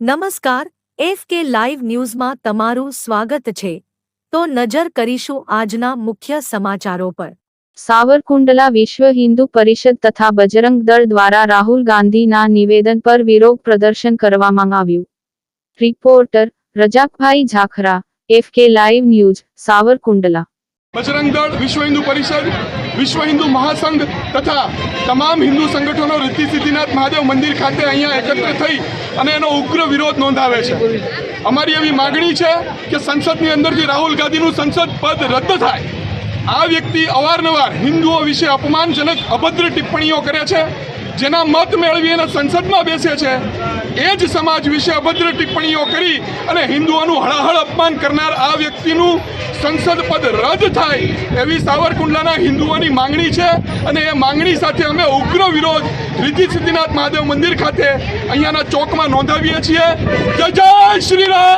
નમસ્કાર, F K live ન્યૂઝમાં તમારું સ્વાગત છે. તો નજર કરીશું આજના મુખ્ય સમાચારો પર. સાવરકુંડલા વિશ્વ હિન્દુ પરિષદ તથા બજરંગ દળ દ્વારા રાહુલ ગાંધીના નિવેદન પર વિરોધ પ્રદર્શન કરવામાં આવ્યું. Reporter Rajakbhai Zakhra, F K live news, Savarkundla. Bajrang Dal, Vishwa Hindu પરિષદ, વિશ્વ હિન્દુ મહાસંઘ તથા તમામ હિન્દુ સંગઠનો રિદ્ધિ સિદ્ધિનાથ મહાદેવ મંદિર ખાતે અહીંયા એકત્ર થઈ અને એનો ઉગ્ર વિરોધ નોંધાવે છે. અમારી એવી માગણી છે કે સંસદની અંદરથી રાહુલ ગાંધીનું સંસદ પદ રદ થાય, આ વ્યક્તિ અવારનવાર હિન્દુઓ વિશે અપમાનજનક, અભદ્ર ટિપ્પણીઓ કરે છે. જેના મત મેળવી અને સંસદમાં બેસે છે, એ જ સમાજ વિશે અભદ્ર ટિપ્પણીઓ કરી અને હિન્દુઓનું હળાહળ અપમાન કરનાર આ વ્યક્તિનું સંસદ પદ રદ થાય એવી સાવરકુંડલાના હિન્દુઓની માંગણી છે અને એ માંગણી સાથે અમે ઉગ્ર વિરોધ રિદ્ધિ સિદ્ધિનાથ મહાદેવ મંદિર ખાતે અહીંયાના ચોકમાં નોંધાવીએ છીએ. જય શ્રી રામ!